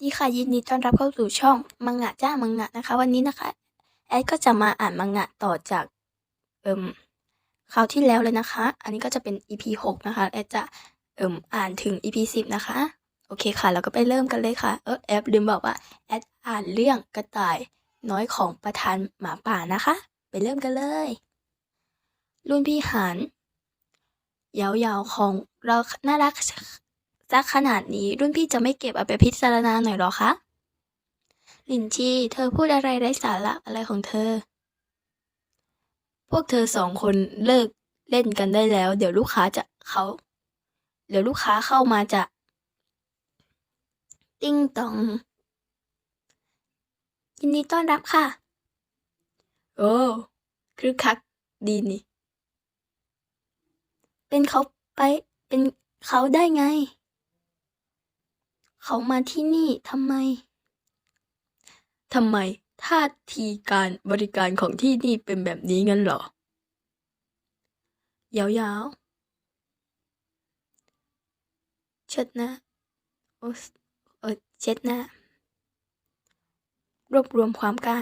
ดีค่ะยินดีต้อนรับเข้าสู่ช่องมังงะจ้ามังงะนะคะ วันนี้นะคะ แอดก็จะมาอ่านมังงะต่อจากเอิมคราวที่แล้วเลยนะคะ อันนี้ก็จะเป็น EP 6นะคะแอดจะเอิมอ่านถึง EP 10นะคะ โอเคค่ะ เราก็ไปเริ่มกันเลยค่ะเออแอดลืมบอกว่าแอดอ่านเรื่องกระต่ายน้อยของประธานหมาป่านะคะ ไปเริ่มกันเลย รุ่นพี่หานยาวๆของเราน่ารัก สักขนาดนี้รุ่นพี่จะไม่เก็บเอาไปพิจารณาหน่อยหรอคะ ลินชีเธอพูดอะไรไร้สาระอะไรของเธอ พวกเธอสองคนเลิกเล่นกันได้แล้ว เดี๋ยวลูกค้าจะเขา เดี๋ยวลูกค้าเข้ามาจะ ติ้งตอง ยินดีต้อนรับค่ะ โอ้คือคักดีนี่ เป็นเขาไปเป็นเขาได้ไง เขามาที่นี่ทำไม ทำไมท่าทีการบริการของที่นี่เป็นแบบนี้งั้นเหรอ ยาวๆ เช็ดหน้าโอ้เออเช็ดหน้ารวบรวมความกล้า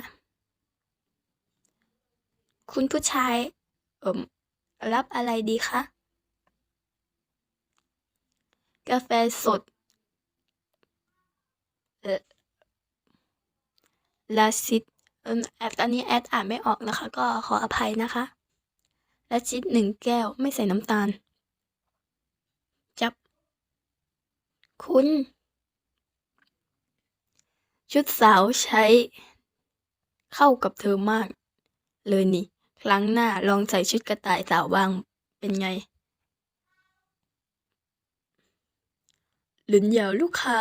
คุณผู้ชายเอ่มรับอะไรดีคะ กาแฟสด ลาซิดเอิ่มแอดอันนี้แอดอ่านไม่ออกนะคะ ก็ขออภัยนะคะลาซิดหนึ่งแก้วไม่ใส่น้ำตาล จับ คุณ ชุดสาวใช้ เข้ากับเธอมาก เลยนี่ ครั้งหน้าลองใส่ชุดกระต่ายสาวบ้างเป็นไง หลุนเหยาลูกค้า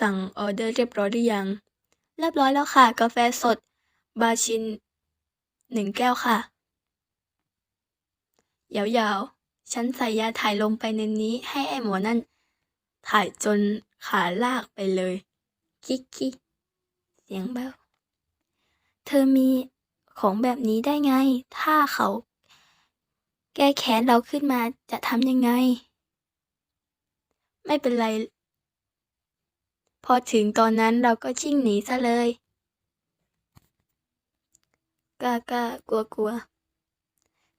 สั่งออเดอร์เรียบร้อยหรือยัง เรียบร้อยแล้วค่ะ กาแฟสด บาชินหนึ่งแก้วค่ะเหยาวๆฉันใส่ยาถ่ายลมไปในนี้ให้ไอ้หมอนั่น ถ่ายจนขาลากไปเลยคิกคิเสียงเบาเธอมีของแบบนี้ได้ไง ถ้าเขา แก้แค้นเราขึ้นมาจะทำยังไง ไม่เป็นไร พอถึงตอนนั้นเราก็ชิ่งหนีซะเลยกล้ากล้ากลัวกลัว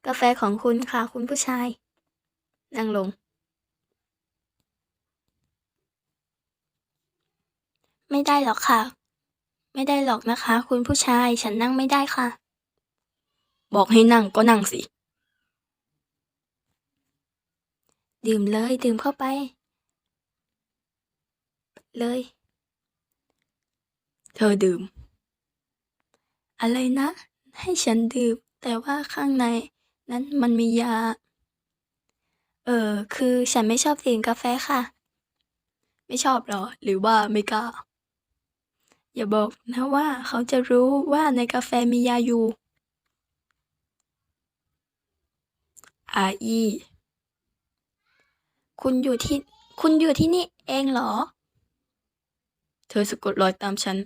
กาแฟของคุณค่ะคุณผู้ชาย นั่งลง ไม่ได้หรอกค่ะ ไม่ได้หรอกนะคะ คุณผู้ชายฉันนั่งไม่ได้ค่ะ บอกให้นั่งก็นั่งสิ ดื่มเลยดื่มเข้าไป เลย เธอดื่ม อะไรนะ ให้ฉันดื่ม แต่ว่าข้างในนั้นมันมียา เออ คือฉันไม่ชอบกลิ่นกาแฟค่ะ ไม่ชอบหรอ หรือว่าไม่กล้า อย่าบอกนะว่าเขาจะรู้ว่าในกาแฟมียาอยู่อาอี คุณอยู่ที่ คุณอยู่ที่นี่เองเหรอ เธอสะกดรอยตามฉัน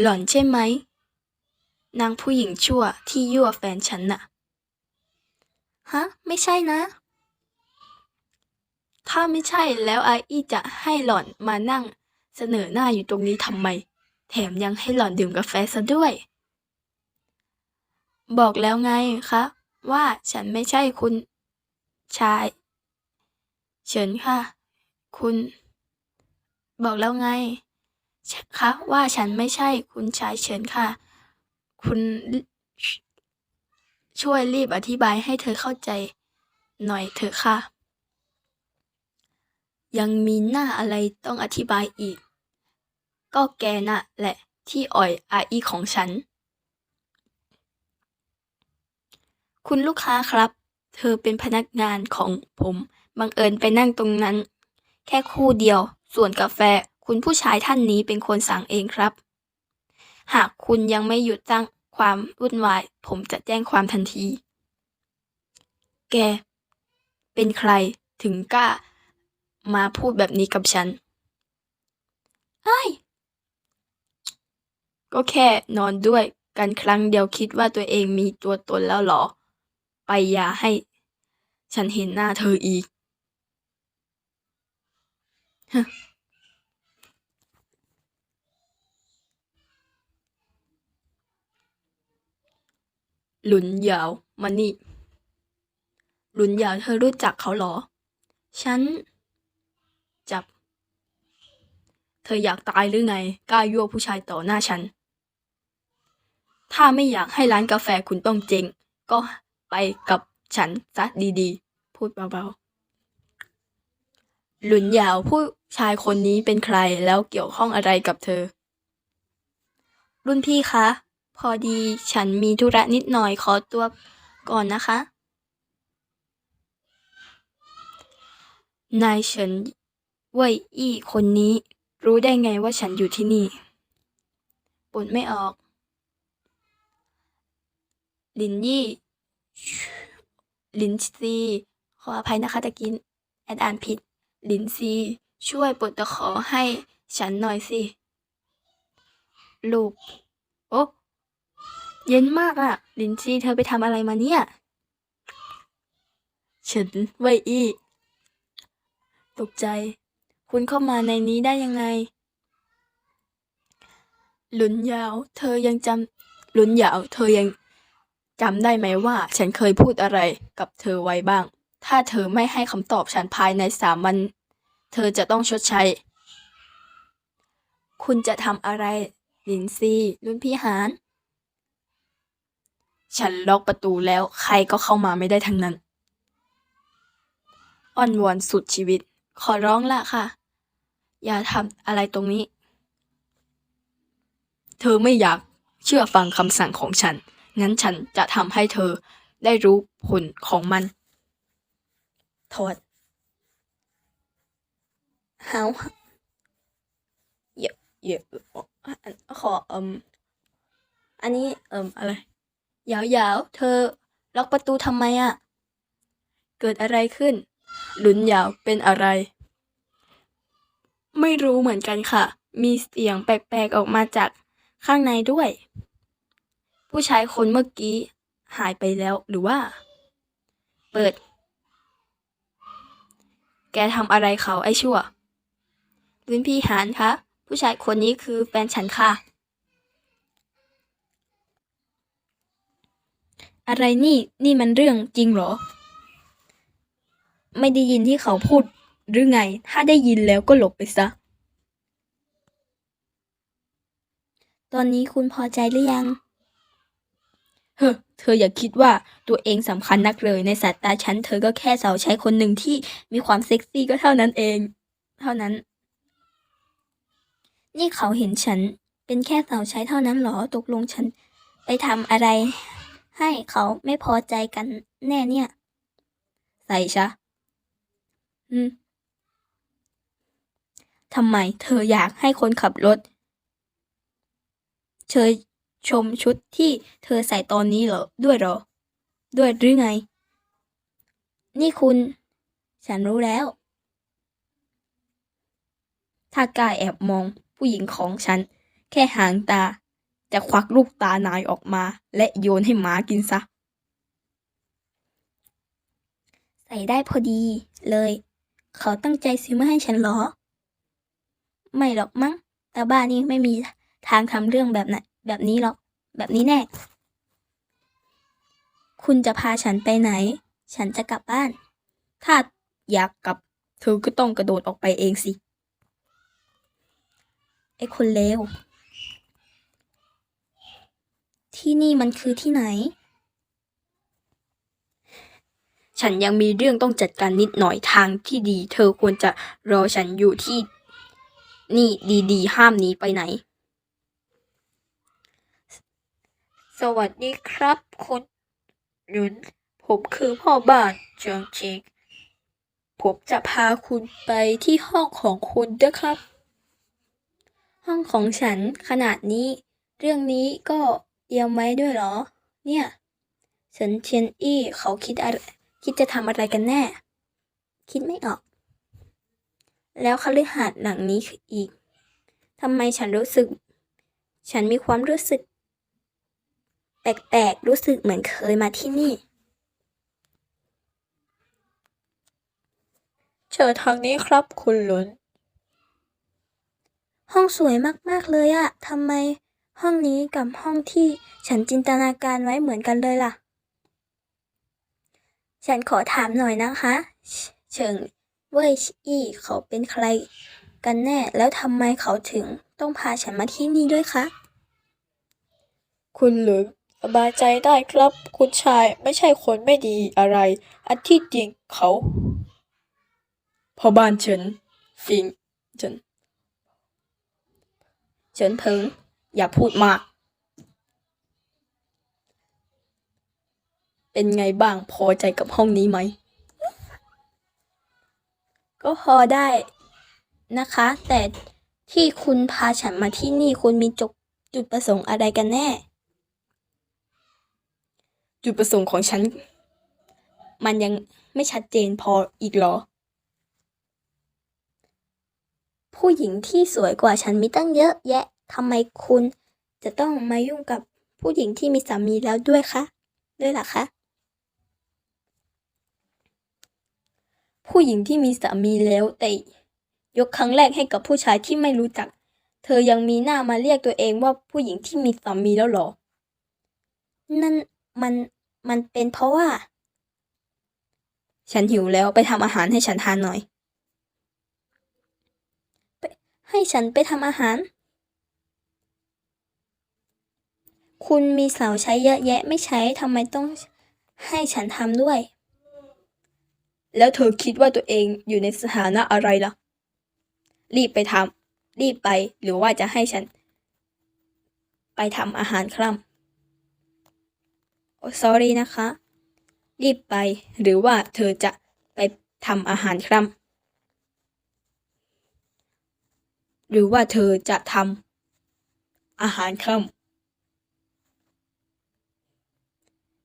หล่อนใช่ไหม นางผู้หญิงชั่วที่ยั่วแฟนฉันน่ะ ฮะ ไม่ใช่นะ ถ้าไม่ใช่แล้วไออี้จะให้หล่อนมานั่งเสนอหน้าอยู่ตรงนี้ทำไม แถมยังให้หล่อนดื่มกาแฟซะด้วย บอกแล้วไงคะ ว่าฉันไม่ใช่คุณ ชายเฉินค่ะ คุณ บอกแล้วไงคะว่าฉันไม่ใช่คุณชายเฉินค่ะ คุณช่วยรีบอธิบายให้เธอเข้าใจ หน่อยเถอะค่ะ ยังมีหน้าอะไรต้องอธิบายอีก ก็แกน่ะแหละที่อ่อยอาอีของฉัน คุณลูกค้าครับ เธอเป็นพนักงานของผม บังเอิญไปนั่งตรงนั้น แค่คู่เดียว ส่วนกาแฟคุณผู้ชายท่านนี้เป็นคนสั่งเองครับ หากคุณยังไม่หยุดสร้างความวุ่นวาย ผมจะแจ้งความทันที แก เป็นใครถึงกล้า มาพูดแบบนี้กับฉันไอ้ก็แค่นอนด้วยกันครั้งเดียวคิดว่าตัวเองมีตัวตนแล้วหรอ ไปอย่าให้ ฉันเห็นหน้าเธออีก หลุนยาวมานี่ หลุนยาวเธอรู้จักเขาเหรอ ฉัน จับ เธออยากตายหรือไง กล้ายั่วผู้ชายต่อหน้าฉัน ถ้าไม่อยากให้ร้านกาแฟคุณต้องเจ๊งก็ไปกับฉันซะดีๆ พูดเบาๆ หลุนหยาวผู้ชายคนนี้เป็นใครแล้วเกี่ยวข้องอะไรกับเธอ รุ่นพี่คะ พอดีฉันมีธุระนิดหน่อยขอตัวก่อนนะคะ นายเฉินเว่ยอี้คนนี้ รู้ได้ไงว่าฉันอยู่ที่นี่ปนไม่ออก ลินยี่ ลินซี ขออภัยนะคะตะกี้แอดอ่านผิด ลินซี ช่วยปลดตะขอให้ฉันหน่อยสิ ลูก โอ้เย็นมากอะลินซีเธอไปทำอะไรมาเนี่ย ฉันไว้อีตกใจ คุณเข้ามาในนี้ได้ยังไง หลุนยาว เธอยังจำหลุนยาว เธอยังจำได้ไหมว่า ฉันเคยพูดอะไรกับเธอไว้บ้าง ถ้าเธอไม่ให้คำตอบฉันภายในสามวัน เธอจะต้องชดใช้ คุณจะทำอะไร ลินซีรุ่นพี่หานฉันล็อกประตูแล้วใครก็เข้ามาไม่ได้ทั้งนั้นอ้อนวอนสุดชีวิต ขอร้องละค่ะ อย่าทำอะไรตรงนี้ เธอไม่อยากเชื่อฟังคำสั่งของฉัน งั้นฉันจะทำให้เธอได้รู้ผลของมัน ถอดเฮาเยอะเยอะขอเอิมอันนี้เอิมอะไรยาวๆเธอล็อกประตูทำไมอะเกิดอะไรขึ้น หลุนยาวเป็นอะไร ไม่รู้เหมือนกันค่ะ มีเสียงแปลกๆออกมาจากข้างในด้วย ผู้ชายคนเมื่อกี้หายไปแล้วหรือว่า เปิด กทำอะไรเขาไอ้ชั่ว รุ่นพี่หานคะ ผู้ชายคนนี้คือแฟนฉันค่ะ อะไรนี่นี่มันเรื่องจริงเหรอ ไม่ได้ยินที่เขาพูดหรือไง ถ้าได้ยินแล้วก็หลบไปซะ ตอนนี้คุณพอใจหรือยัง เฮ้อ เธออย่าคิดว่าตัวเองสำคัญนักเลย ในสายตาฉันเธอก็แค่สาวใช้คนหนึ่งที่มีความเซ็กซี่ก็เท่านั้นเอง เท่านั้น นี่เขาเห็นฉัน เป็นแค่สาวใช้เท่านั้นเหรอตกลงฉัน ไปทำอะไร ให้เขาไม่พอใจกันแน่เนี่ย ใส่ชะ อืมทำไมเธออยากให้คนขับรถเชย ชมชุดที่เธอใส่ตอนนี้เหรอ ด้วยเหรอ ด้วยหรือไง นี่คุณ ฉันรู้แล้ว ถ้ากล้าแอบมองผู้หญิงของฉัน แค่หางตา จะควักลูกตานายออกมา และโยนให้หมากินซะ ใส่ได้พอดีเลย เขาตั้งใจซื้อมาให้ฉันเหรอ ไม่หรอกมั้ง แต่บ้านนี้ไม่มีทางทำเรื่องแบบนั้น แบบนี้หรอก แบบนี้แน่ คุณจะพาฉันไปไหน ฉันจะกลับบ้าน ถ้าอยากกลับ เธอก็ต้องกระโดดออกไปเองสิ ไอ้คนเลว ที่นี่มันคือที่ไหน ฉันยังมีเรื่องต้องจัดการนิดหน่อยทางที่ดี เธอควรจะรอฉันอยู่ที่นี่ดีๆ ห้ามหนีไปไหน สวัสดีครับคุณหยุน ผมคือพ่อบ้านเจิงจิกผมจะพาคุณไปที่ห้องของคุณนะครับ ห้องของฉันขนาดนี้ เรื่องนี้ก็เตรียมไว้ด้วยเหรอ เนี่ยเฉินเทียนอี้เขาคิดอะไรคิดจะทำอะไรกันแน่ คิดไม่ออก แล้วคฤหาสน์หลังนี้คืออีกทำไมฉันรู้สึก ฉันมีความรู้สึก แปลกๆ รู้สึกเหมือนเคยมาที่นี่เชิญทางนี้ครับคุณหลุนห้องสวยมากๆเลยอะทำไมห้องนี้กับห้องที่ฉันจินตนาการไว้เหมือนกันเลยล่ะ ฉันขอถามหน่อยนะคะเชเฉิงเว่ยอี้เขาเป็นใครกันแน่ แล้วทำไมเขาถึงต้องพาฉันมาที่นี่ด้วยคะ คุณหรือ สบายใจได้ครับ คุณชายไม่ใช่คนไม่ดีอะไร อันที่จริงเขาพ่อบ้านฉันฟิงฉันฉันเพิงอย่าพูดมาก เป็นไงบ้างพอใจกับห้องนี้ไหม ก็พอได้นะคะ แต่ที่คุณพาฉันมาที่นี่คุณมีจุดจุดประสงค์อะไรกันแน่ จุดประสงค์ของฉัน มันยังไม่ชัดเจนพออีกหรอ ผู้หญิงที่สวยกว่าฉันมีตั้งเยอะแยะทำไมคุณจะต้องมายุ่งกับผู้หญิงที่มีสามีแล้วด้วยคะ ด้วยล่ะคะ ผู้หญิงที่มีสามีแล้วแต่ยกครั้งแรกให้กับผู้ชายที่ไม่รู้จัก เธอยังมีหน้ามาเรียกตัวเองว่าผู้หญิงที่มีสามีแล้วหรอ นั่น มันมันเป็นเพราะว่า ฉันหิวแล้วไปทำอาหารให้ฉันทานหน่อย ให้ฉันไปทำอาหาร คุณมีเสาใช้เยอะแยะไม่ใช้ทำไมต้องให้ฉันทำด้วย แล้วเธอคิดว่าตัวเองอยู่ในสถานะอะไรล่ะ รีบไปทำรีบไปหรือว่าจะให้ฉัน ไปทำอาหารคร่ำโอ้ sorry นะคะ รีบไปหรือว่าเธอจะไปทำอาหารคร่ำหรือว่าเธอจะทำอาหารคร่ำ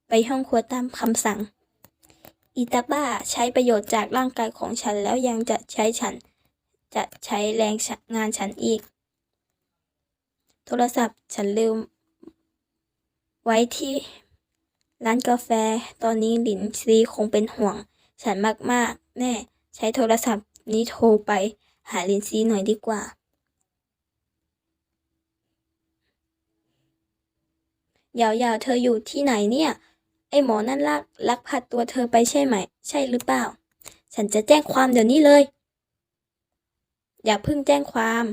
ไปห้องครัวตามคำสั่งอีตาบ้าใช้ประโยชน์จากร่างกายของฉันแล้วยังจะใช้ฉัน จะใช้แรงงานฉันอีก โทรศัพท์ฉันลืมไว้ที่ ร้านกาแฟ ตอนนี้หลินซีคงเป็นห่วง ฉันมากๆแน่ใช้โทรศัพท์นี้โทรไป หาหลินซีหน่อยดีกว่า ยาวๆ เธออยู่ที่ไหนเนี่ย ไอหมอนั่นลักลักพาตัวเธอไปใช่ไหม ใช่หรือเปล่า ฉันจะแจ้งความเดี๋ยวนี้เลย อย่าเพิ่งแจ้งความ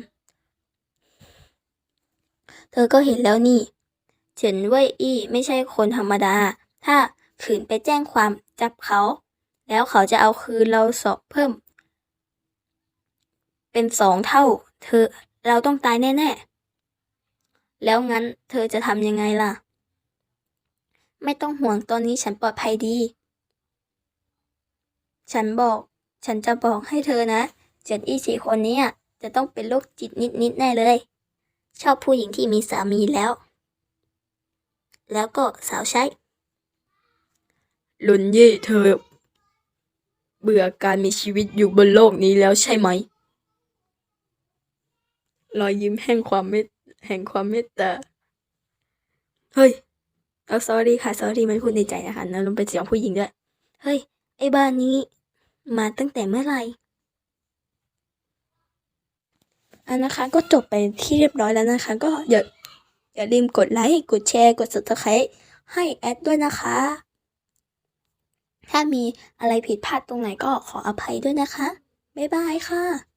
เธอก็เห็นแล้วนี่เฉินเว่ยอี้ไม่ใช่คนธรรมดา ถ้าขืนไปแจ้งความจับเขา แล้วเขาจะเอาคืนเราสอบเพิ่ม เป็นสองเท่า เธอเราต้องตายแน่ๆ แล้วงั้นเธอจะทำยังไงล่ะ ไม่ต้องห่วงตอนนี้ฉันปลอดภัยดี ฉันบอก ฉันจะบอกให้เธอนะ เจินอี้สี่คนนี้จะต้องเป็นโรคจิตนิดๆแน่เลย ชอบผู้หญิงที่มีสามีแล้ว แล้วก็สาวใช้ ลุนเย่เธอ เบื่อการมีชีวิตอยู่บนโลกนี้แล้วใช่ไหม รอยยิ้มแห่งความเมตแห่งความเมตตา เฮ้ย เอา sorry ค่ะ sorry ไม่พูดในใจนะคะนะลงเป็นเสียงผู้หญิงด้วย เฮ้ย ไอ้บ้านนี้ มาตั้งแต่เมื่อไหร่อันนะคะก็จบไปที่เรียบร้อยแล้วนะคะ ก็อย่าอย่าลืมกดไลค์ กดแชร์ กด subscribe ให้แอดด้วยนะคะ ถ้ามีอะไรผิดพลาดตรงไหนก็ขออภัยด้วยนะคะ บ๊ายบายค่ะ